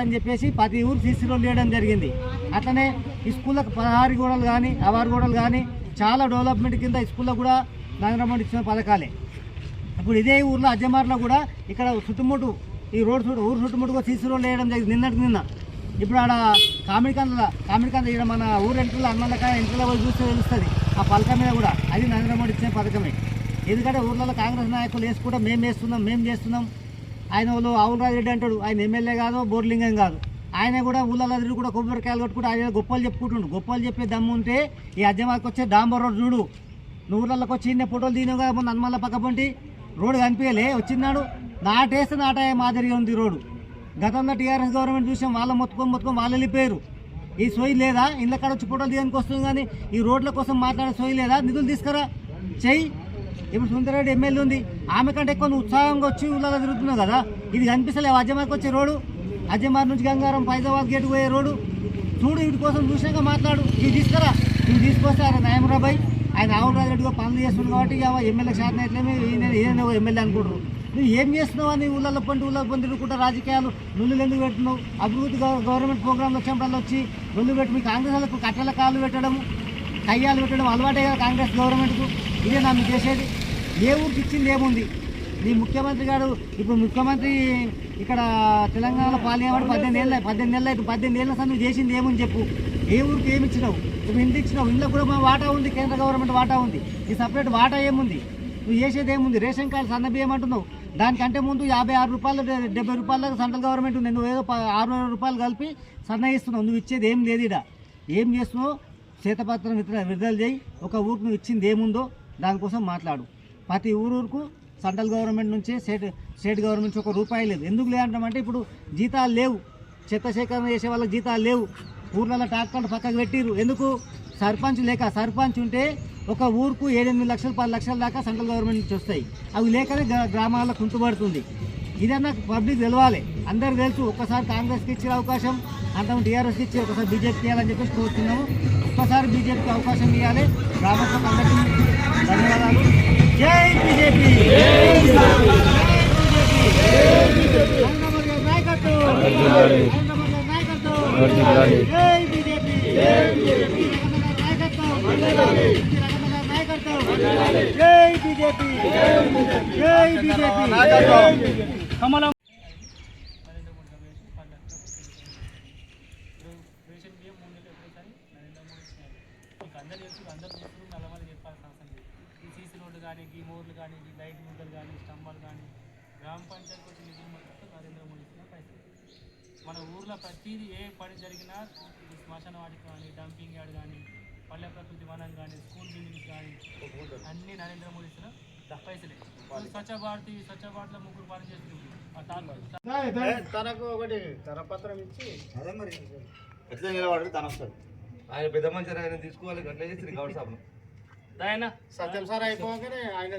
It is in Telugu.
అని చెప్పేసి ప్రతి ఊరు సీసీ రోడ్లు వేయడం జరిగింది. అట్లనే ఈ స్కూళ్ళకు పదహారు గోడలు కానీ అవారు గోడలు కానీ చాలా డెవలప్మెంట్ కింద ఈ స్కూల్లో కూడా నరేంద్ర మోడీ ఇచ్చిన పథకాలే. ఇప్పుడు ఇదే ఊర్లో అజ్జమార్లో కూడా ఇక్కడ చుట్టుముట్టు ఈ రోడ్ చుట్టూ ఊరు చుట్టుముట్టుగా సీసీ రోడ్లు వేయడం జరిగింది నిన్నటి నిన్న. ఇప్పుడు ఆడ కామిడికంద కామిడికంద ఇక్కడ మన ఊరు ఎంట్రలో అన్నలకాయ ఎంట్రలో పోయి చూస్తే తెలుస్తుంది ఆ పథకం మీద కూడా. అది నరేంద్ర మోడీ ఇచ్చిన పథకమే. ఎందుకంటే ఊర్లలో కాంగ్రెస్ నాయకులు వేసుకుంటే మేము వేస్తున్నాం మేము చేస్తున్నాం. ఆయన వాళ్ళు ఆవుల రెడ్డి అంటాడు ఆయన ఎమ్మెల్యే కాదు బోర్లింగం కాదు. ఆయన కూడా ఊళ్ళలో కూడా కొబ్బరికాయలు కొట్టుకుంటూ ఆయన గొప్పలు చెప్పుకుంటుండు. గొప్పలు చెప్పే దమ్ము ఉంటే ఈ అజ్జమాకి వచ్చే డాంబర్ రోడ్ చూడు. నూర్లకి వచ్చి ఇన్ని ఫోటోలు తీనగా ముందు హనుమాన్ల పక్క పొంటి. రోడ్డు కనిపించలే వచ్చినాడు నాటేస్తే నాటాయ మాదిరిగా ఉంది రోడ్డు. గతంలో టీఆర్ఎస్ గవర్నమెంట్ చూసాం వాళ్ళ మొత్తుకొని మొత్తుకొని వాళ్ళు వెళ్ళిపోయారు. ఈ సోయి లేదా? ఇళ్ళ కాడ వచ్చి ఫోటోలు తీయడానికి వస్తుంది కానీ ఈ రోడ్ల కోసం మాట్లాడే సోయి లేదా? నిధులు తీసుకురా. చెయ్యి. ఇప్పుడు సుందరరెడ్డి ఎమ్మెల్యే ఉంది. ఆమె కంటే ఎక్కువ ఉత్సాహంగా వచ్చి ఊళ్ళలో తిరుగుతున్నావు కదా? ఇది కనిపిస్తలేవు. అజ్జమార్కి వచ్చే రోడ్డు. అజ్జమార్ నుంచి గంగారం ఫైజాబాద్ గేట్ పోయే రోడ్డు. చూడు వీటి కోసం చూసినాక మాట్లాడు. ఇది తీసుకురా. ఇవి తీసుకొస్తే ఆయన నయమరాబాయ్ ఆయన ఆవురాజు రెడ్డిగా పనులు చేస్తున్నాడు కాబట్టి ఎమ్మెల్యే శాతం ఎట్లేమే ఈయన ఎమ్మెల్యే అనుకుంటారు. నువ్వు ఏం చేస్తున్నావు అని ఊళ్ళల్లో పండి ఊళ్ళో పండి తిరుగుకుంటా రాజకీయాలు నుల్లు ఎందుకు పెడుతున్నావు? అభివృద్ధి గవర్నమెంట్ ప్రోగ్రాంలు వచ్చినప్పుడు వచ్చి నుల్లు పెట్టి. మీ కాంగ్రెస్ వాళ్ళకు కట్టెల కాళ్ళు పెట్టడము. కయ్యాలు పెట్టడం అలవాటే కదా కాంగ్రెస్ గవర్నమెంట్కు. ఇదే నా మీకు చేసేది. ఏ ఊరికి ఇచ్చింది ఏముంది? నీ ముఖ్యమంత్రి గారు ఇప్పుడు ముఖ్యమంత్రి ఇక్కడ తెలంగాణలో పాలేవాడు పద్దెనిమిది ఏళ్ళ పద్దెనిమిది ఏళ్ళ అయితే పద్దెనిమిది ఏళ్ళ నువ్వు చేసింది ఏముంది చెప్పు. ఏ ఊరికి ఏమి ఇచ్చినావు? నువ్వు ఇంటి ఇచ్చినావు. ఇంట్లో కూడా మా వాటా ఉంది కేంద్ర గవర్నమెంట్ వాటా ఉంది. ఈ సపరేట్ వాటా ఏముంది? నువ్వు చేసేది ఏముంది? రేషన్ కార్డు సన్న బియ్యం అంటున్నావు. దానికంటే ముందు యాభై ఆరు రూపాయలు డెబ్బై రూపాయలకు సెంట్రల్ గవర్నమెంట్ ఉంది. నువ్వు ఏదో ఆరు రూపాయలు కలిపి సన్న ఇస్తున్నావు నువ్వు ఇచ్చేది ఏం లేదు ఇడ ఏం చేస్తున్నావు? శ్వేతపత్రం విడుదల విడుదల చేయి. ఒక ఊరికి నువ్వు ఇచ్చింది ఏముందో దానికోసం మాట్లాడు. ప్రతి ఊరూరుకు సెంట్రల్ గవర్నమెంట్ నుంచే స్టేట్ స్టేట్ గవర్నమెంట్ నుంచి ఒక రూపాయి లేదు. ఎందుకు లేదంటామంటే ఇప్పుడు జీతాలు లేవు. చెత్త సేకరణ చేసే వాళ్ళకి జీతాలు లేవు. ఊర్లలో ట్రాక్టర్లు పక్కకు పెట్టిరు ఎందుకు? సర్పంచ్ లేక. సర్పంచ్ ఉంటే ఒక ఊరుకు ఏడెనిమిది లక్షలు పది లక్షల దాకా సెంట్రల్ గవర్నమెంట్ నుంచి వస్తాయి. అవి లేకనే గ్రామాల్లో కుంటుపడుతుంది ఇదన్నా పబ్లిక్ తెలవాలి. అందరు తెలుసు. ఒక్కసారి కాంగ్రెస్కి ఇచ్చే అవకాశం అంతకుముందు టీఆర్ఎస్కి ఇచ్చి ఒకసారి బీజేపీకి చేయాలని చెప్పేసి కోరుతున్నాము. ఒక్కసారి బీజేపీకి అవకాశం ఇవ్వాలి. గ్రామస్తులకు అందరికీ ధన్యవాదాలు. జై బీజేపీ జై బీజేపీ! జై బీజేపీ! కమలం రేషన్ బియ్యం మూడు నెలలు ఎప్పుడైతే నరేంద్ర మోడీ ఇచ్చినారు మీకు అందరూ చూస్తారు నల్లమని చెప్పాల్సిన అవసరం లేదు. ఈ సీసీ రోడ్డు కానీ ఈ మోర్లు కానీ ఈ లైట్ ముద్దలు కానీ స్తంభాలు కానీ గ్రామ పంచాయతీకి వచ్చే నిధులు మొత్తం నరేంద్ర మోడీ ఇచ్చిన పైసలు మన ఊర్లో ప్రతిదీ ఏ పని జరిగినా శ్మశాన వాటికి కానీ డంపింగ్ యార్డ్ కానీ పల్లె ప్రకృతి వనం కానీ స్కూల్ బిల్డింగ్స్ కానీ అన్నీ నరేంద్ర మోడీ ఇచ్చిన పైసలే. స్వచ్ఛ భారత్ స్వచ్ఛ భారత్లో ముగ్గురు పని చేస్తుంది తాలూకు తనకు ఒకటి కరపత్రం ఇచ్చి అదే మరి ఎట్లా నిలబడి తన వస్తాడు ఆయన పెద్ద మంచి ఆయన తీసుకోవాలి అట్లా చేసి గౌడ్ సాబ్. దాయనా సత్యం సార్ అయిపోగానే ఆయన